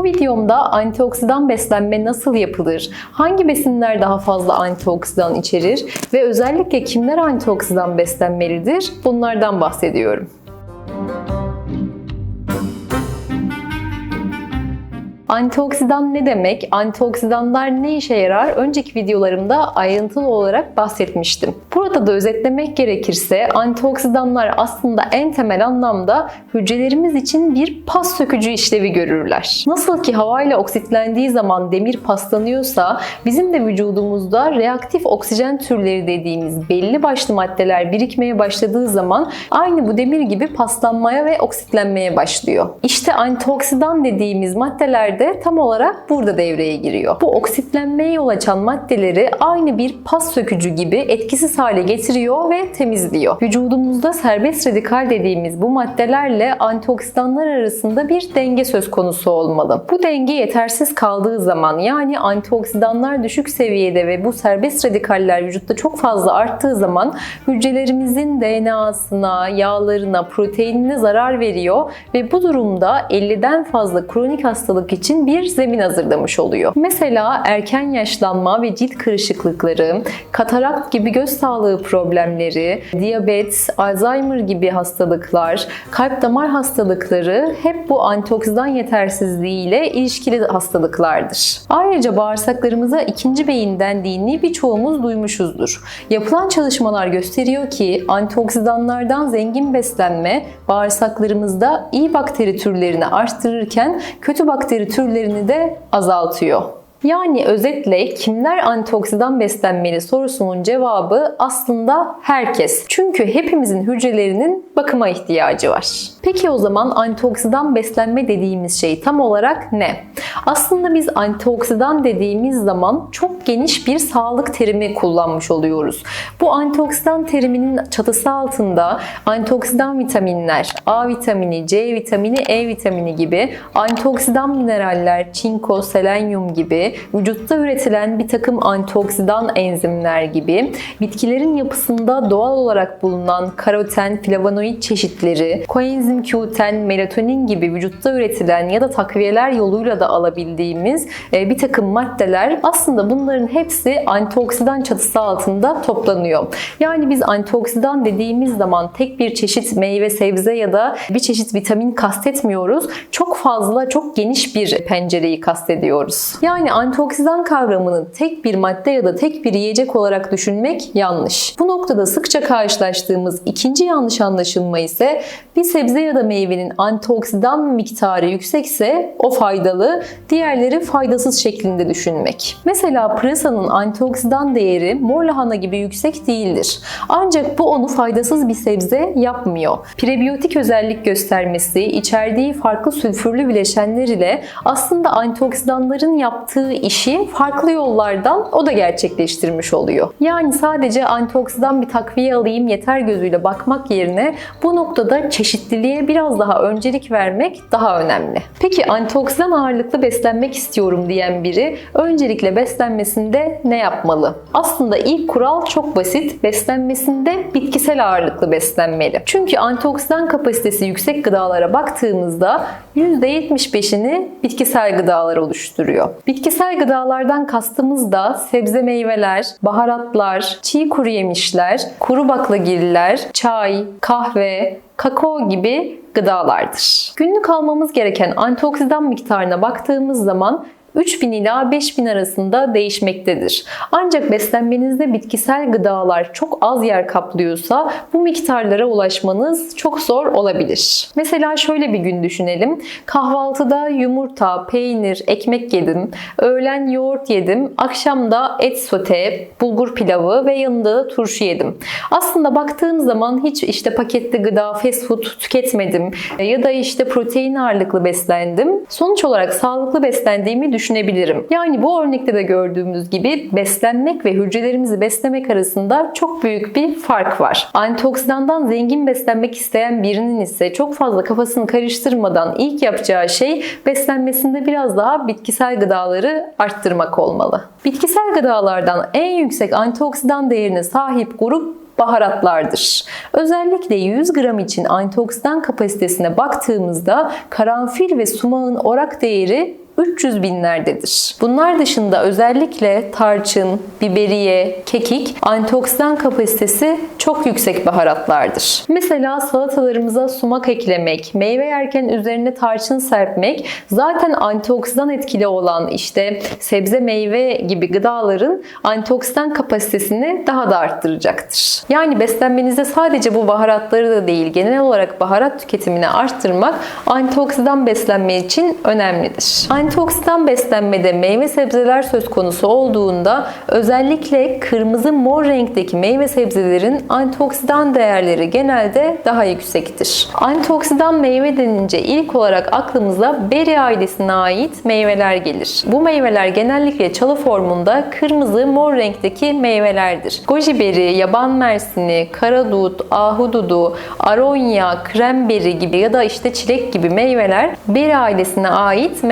Bu videomda antioksidan beslenme nasıl yapılır, hangi besinler daha fazla antioksidan içerir? Ve özellikle kimler antioksidan beslenmelidir? Bunlardan bahsediyorum. Antioksidan ne demek? Antioksidanlar ne işe yarar? Önceki videolarımda ayrıntılı olarak bahsetmiştim. Burada da özetlemek gerekirse antioksidanlar aslında en temel anlamda hücrelerimiz için bir pas sökücü işlevi görürler. Nasıl ki havayla oksitlendiği zaman demir paslanıyorsa bizim de vücudumuzda reaktif oksijen türleri dediğimiz belli başlı maddeler birikmeye başladığı zaman aynı bu demir gibi paslanmaya ve oksitlenmeye başlıyor. İşte antioksidan dediğimiz maddeler de tam olarak burada devreye giriyor. Bu oksitlenmeye yol açan maddeleri aynı bir pas sökücü gibi etkisiz hale getiriyor ve temizliyor. Vücudumuzda serbest radikal dediğimiz bu maddelerle antioksidanlar arasında bir denge söz konusu olmalı. Bu denge yetersiz kaldığı zaman yani antioksidanlar düşük seviyede ve bu serbest radikaller vücutta çok fazla arttığı zaman hücrelerimizin DNA'sına, yağlarına, proteinine zarar veriyor ve bu durumda 50'den fazla kronik hastalık için bir zemin hazırlamış oluyor. Mesela erken yaşlanma ve cilt kırışıklıkları, katarakt gibi göz sağlığı problemleri, diyabet, Alzheimer gibi hastalıklar, kalp damar hastalıkları hep bu antioksidan yetersizliği ile ilişkili hastalıklardır. Ayrıca bağırsaklarımıza ikinci beyin dendiğini birçoğumuz duymuşuzdur. Yapılan çalışmalar gösteriyor ki antioksidanlardan zengin beslenme bağırsaklarımızda iyi bakteri türlerini arttırırken kötü bakteri türlerini de azaltıyor. Yani özetle kimler antioksidan beslenmeli sorusunun cevabı aslında herkes. Çünkü hepimizin hücrelerinin bakıma ihtiyacı var. Peki o zaman antioksidan beslenme dediğimiz şey tam olarak ne? Aslında biz antioksidan dediğimiz zaman çok geniş bir sağlık terimi kullanmış oluyoruz. Bu antioksidan teriminin çatısı altında antioksidan vitaminler, A vitamini, C vitamini, E vitamini gibi antioksidan mineraller, çinko, selenyum gibi vücutta üretilen bir takım antioksidan enzimler gibi bitkilerin yapısında doğal olarak bulunan karoten, flavonoid çeşitleri, koenzim Q10, melatonin gibi vücutta üretilen ya da takviyeler yoluyla da alabildiğimiz e, bir takım maddeler aslında bunların hepsi antioksidan çatısı altında toplanıyor. Yani biz antioksidan dediğimiz zaman tek bir çeşit meyve, sebze ya da bir çeşit vitamin kastetmiyoruz. Çok fazla, çok geniş bir pencereyi kastediyoruz. Yani antioksidan kavramını tek bir madde ya da tek bir yiyecek olarak düşünmek yanlış. Bu noktada sıkça karşılaştığımız ikinci yanlış anlaşılma ise bir sebze ya da meyvenin antioksidan miktarı yüksekse o faydalı, diğerleri faydasız şeklinde düşünmek. Mesela pırasanın antioksidan değeri mor lahana gibi yüksek değildir. Ancak bu onu faydasız bir sebze yapmıyor. Prebiyotik özellik göstermesi, içerdiği farklı sülfürlü bileşenler ile aslında antioksidanların yaptığı işi farklı yollardan o da gerçekleştirmiş oluyor. Yani sadece antioksidan bir takviye alayım yeter gözüyle bakmak yerine bu noktada çeşitliliğe biraz daha öncelik vermek daha önemli. Peki antioksidan ağırlıklı beslenmek istiyorum diyen biri öncelikle beslenmesinde ne yapmalı? Aslında ilk kural çok basit. Beslenmesinde bitkisel ağırlıklı beslenmeli. Çünkü antioksidan kapasitesi yüksek gıdalara baktığımızda %75'ini bitkisel gıdalar oluşturuyor. Bitkisel gıdalardan kastımız da sebze meyveler, baharatlar, çiğ kuru yemişler, kuru baklagiller, çay, kahve, kakao gibi gıdalardır. Günlük almamız gereken antioksidan miktarına baktığımız zaman 3000 ila 5000 arasında değişmektedir. Ancak beslenmenizde bitkisel gıdalar çok az yer kaplıyorsa bu miktarlara ulaşmanız çok zor olabilir. Mesela şöyle bir gün düşünelim. Kahvaltıda yumurta, peynir, ekmek yedim. Öğlen yoğurt yedim. Akşamda et sote, bulgur pilavı ve yanında da turşu yedim. Aslında baktığım zaman hiç işte paketli gıda, fast food tüketmedim ya da işte protein ağırlıklı beslendim. Sonuç olarak sağlıklı beslendiğimi düşünüyorum düşünebilirim. Yani bu örnekte de gördüğümüz gibi beslenmek ve hücrelerimizi beslemek arasında çok büyük bir fark var. Antioksidandan zengin beslenmek isteyen birinin ise çok fazla kafasını karıştırmadan ilk yapacağı şey beslenmesinde biraz daha bitkisel gıdaları arttırmak olmalı. Bitkisel gıdalardan en yüksek antioksidan değerine sahip grup baharatlardır. Özellikle 100 gram için antioksidan kapasitesine baktığımızda karanfil ve sumağın orak değeri 300 binlerdedir. Bunlar dışında özellikle tarçın, biberiye, kekik antioksidan kapasitesi çok yüksek baharatlardır. Mesela salatalarımıza sumak eklemek, meyve yerken üzerine tarçın serpmek zaten antioksidan etkili olan işte sebze meyve gibi gıdaların antioksidan kapasitesini daha da arttıracaktır. Yani beslenmenizde sadece bu baharatları da değil genel olarak baharat tüketimini arttırmak antioksidan beslenme için önemlidir. Antioksidan beslenmede meyve sebzeler söz konusu olduğunda özellikle kırmızı mor renkteki meyve sebzelerin antioksidan değerleri genelde daha yüksektir. Antioksidan meyve denince ilk olarak aklımıza beri ailesine ait meyveler gelir. Bu meyveler genellikle çalı formunda kırmızı mor renkteki meyvelerdir. Goji beri, yaban mersini, karadut, ahududu, aronya, kremberi gibi ya da işte çilek gibi meyveler beri ailesine ait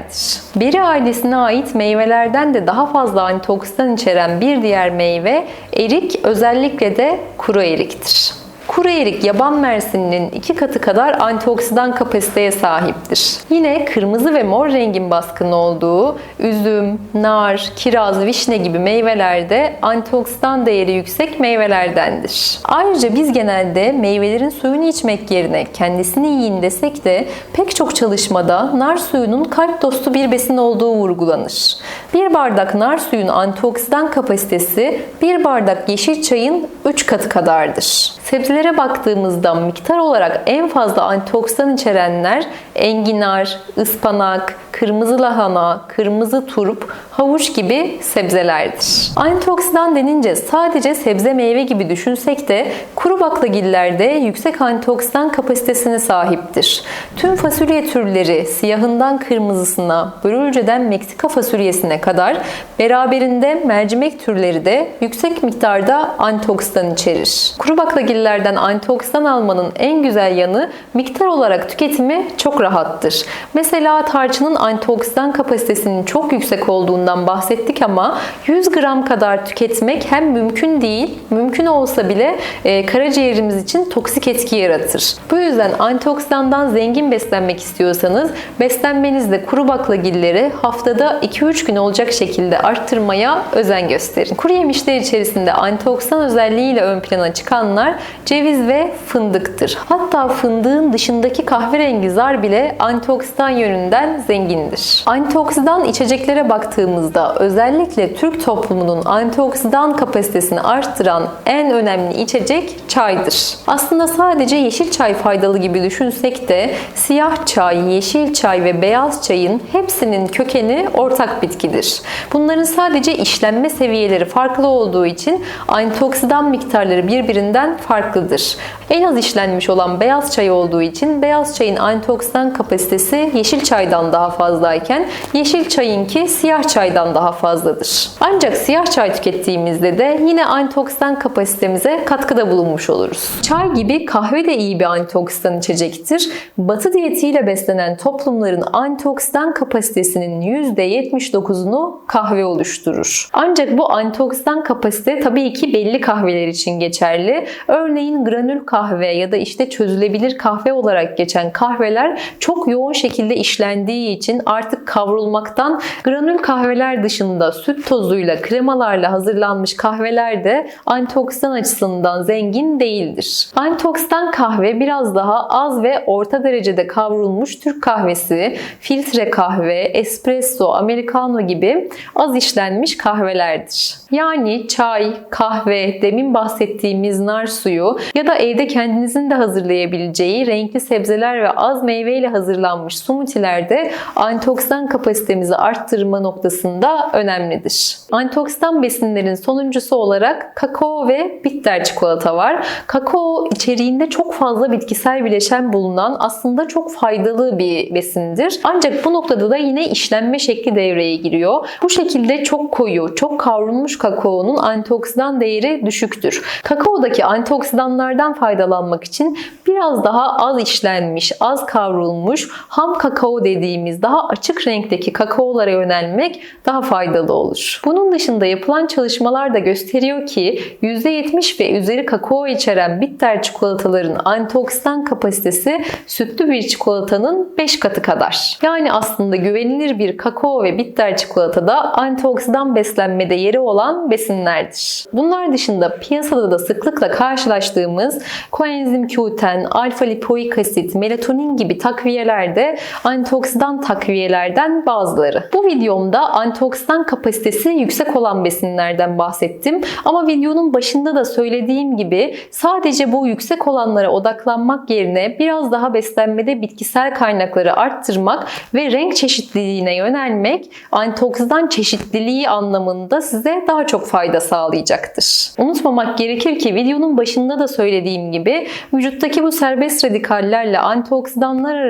meyvelerdir. Beri ailesine ait meyvelerden de daha fazla antioksidan içeren bir diğer meyve erik özellikle de kuru eriktir. Kuru erik yaban mersininin iki katı kadar antioksidan kapasiteye sahiptir. Yine kırmızı ve mor rengin baskın olduğu üzüm, nar, kiraz, vişne gibi meyvelerde antioksidan değeri yüksek meyvelerdendir. Ayrıca biz genelde meyvelerin suyunu içmek yerine kendisini yiyin desek de pek çok çalışmada nar suyunun kalp dostu bir besin olduğu vurgulanır. Bir bardak nar suyun antioksidan kapasitesi bir bardak yeşil çayın 3 katı kadardır. Sebzelere baktığımızda miktar olarak en fazla antioksidan içerenler enginar, ıspanak, kırmızı lahana, kırmızı turp, havuç gibi sebzelerdir. Antioksidan denince sadece sebze meyve gibi düşünsek de kuru baklagillerde yüksek antioksidan kapasitesine sahiptir. Tüm fasulye türleri siyahından kırmızısına, börülceden Meksika fasulyesine kadar beraberinde mercimek türleri de yüksek miktarda antioksidan içerir. Kuru baklagillerden antioksidan almanın en güzel yanı miktar olarak tüketimi çok rahattır. Mesela tarçının antioksidan kapasitesinin çok yüksek olduğundan bahsettik ama 100 gram kadar tüketmek hem mümkün değil, mümkün olsa bile e, karaciğerimiz için toksik etki yaratır. Bu yüzden antioksidandan zengin beslenmek istiyorsanız beslenmenizde kuru baklagilleri haftada 2-3 gün olacak şekilde arttırmaya özen gösterin. Kuru yemişler içerisinde antioksidan özelliğiyle ön plana çıkanlar ceviz ve fındıktır. Hatta fındığın dışındaki kahverengi zar bile antioksidan yönünden zengindir. Antioksidan içeceklere baktığımızda özellikle Türk toplumunun antioksidan kapasitesini arttıran en önemli içecek çaydır. Aslında sadece yeşil çay faydalı gibi düşünsek de siyah çay, yeşil çay ve beyaz çayın hepsinin kökeni ortak bitkidir. Bunların sadece işlenme seviyeleri farklı olduğu için antioksidan miktarları birbirinden farklıdır. En az işlenmiş olan beyaz çay olduğu için beyaz çayın antioksidan kapasitesi yeşil çaydan daha fazlayken yeşil çayınki siyah çaydan daha fazladır. Ancak siyah çay tükettiğimizde de yine antioksidan kapasitemize katkıda bulunmuş oluruz. Çay gibi kahve de iyi bir antioksidan içecektir. Batı diyetiyle beslenen toplumların antioksidan kapasitesinin %79'unu kahve oluşturur. Ancak bu antioksidan kapasite tabii ki belli kahveler için geçerli. Örneğin granül kahve ya da işte çözülebilir kahve olarak geçen kahveler çok yoğun şekilde işlendiği için artık kavrulmaktan granül kahveler dışında süt tozuyla, kremalarla hazırlanmış kahveler de antioksidan açısından zengin değildir. Antioksidan kahve biraz daha az ve orta derecede kavrulmuş Türk kahvesi, filtre kahve, espresso, americano gibi az işlenmiş kahvelerdir. Yani çay, kahve, demin bahsettiğimiz nar suyu ya da evde kendinizin de hazırlayabileceği renkli sebzeler ve az meyveyle hazırlanmış smoothie'ler de antioksidan kapasitemizi arttırma noktasında önemlidir. Antioksidan besinlerin sonuncusu olarak kakao ve bitter çikolata var. Kakao içeriğinde çok fazla bitkisel bileşen bulunan aslında çok faydalı bir besindir. Ancak bu noktada da yine işlenme şekli devreye giriyor. Bu şekilde çok koyu, çok kavrulmuş kakaonun antioksidan değeri düşüktür. Kakaodaki antioksidanlardan faydalanmak için biraz daha az işlenmiş, az kavrulmuş kurutulmuş ham kakao dediğimiz daha açık renkteki kakaolara yönelmek daha faydalı olur. Bunun dışında yapılan çalışmalar da gösteriyor ki %70 ve üzeri kakao içeren bitter çikolataların antioksidan kapasitesi sütlü bir çikolatanın 5 katı kadar. Yani aslında güvenilir bir kakao ve bitter çikolatada antioksidan beslenmede yeri olan besinlerdir. Bunlar dışında piyasada da sıklıkla karşılaştığımız koenzim Q10, alfa lipoik asit, melatonin gibi takviyeler de antioksidan takviyelerden bazıları. Bu videomda antioksidan kapasitesi yüksek olan besinlerden bahsettim ama videonun başında da söylediğim gibi sadece bu yüksek olanlara odaklanmak yerine biraz daha beslenmede bitkisel kaynakları arttırmak ve renk çeşitliliğine yönelmek antioksidan çeşitliliği anlamında size daha çok fayda sağlayacaktır. Unutmamak gerekir ki videonun başında da söylediğim gibi vücuttaki bu serbest radikallerle antioksidanlar arasında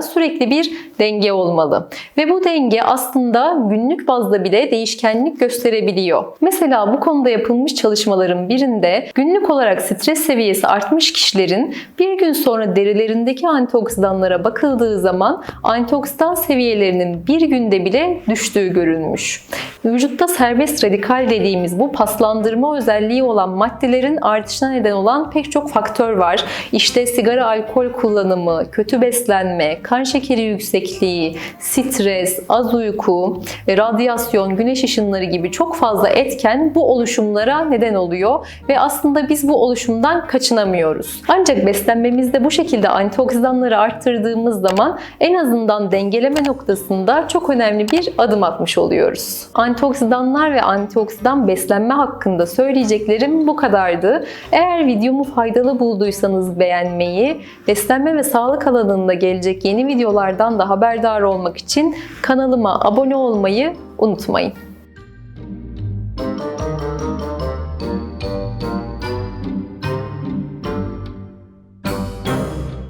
sürekli bir denge olmalı. Ve bu denge aslında günlük bazda bile değişkenlik gösterebiliyor. Mesela bu konuda yapılmış çalışmaların birinde günlük olarak stres seviyesi artmış kişilerin bir gün sonra derilerindeki antioksidanlara bakıldığı zaman antioksidan seviyelerinin bir günde bile düştüğü görülmüş. Vücutta serbest radikal dediğimiz bu paslandırma özelliği olan maddelerin artışına neden olan pek çok faktör var. İşte sigara, alkol kullanımı, kötü beslenme, kan şekeri yüksekliği, stres, az uyku, radyasyon, güneş ışınları gibi çok fazla etken bu oluşumlara neden oluyor ve aslında biz bu oluşumdan kaçınamıyoruz. Ancak beslenmemizde bu şekilde antioksidanları arttırdığımız zaman en azından dengeleme noktasında çok önemli bir adım atmış oluyoruz. Antioksidanlar ve antioksidan beslenme hakkında söyleyeceklerim bu kadardı. Eğer videomu faydalı bulduysanız beğenmeyi, beslenme ve sağlık alanında gelecek yeni videolardan da haberdar olmak için kanalıma abone olmayı unutmayın.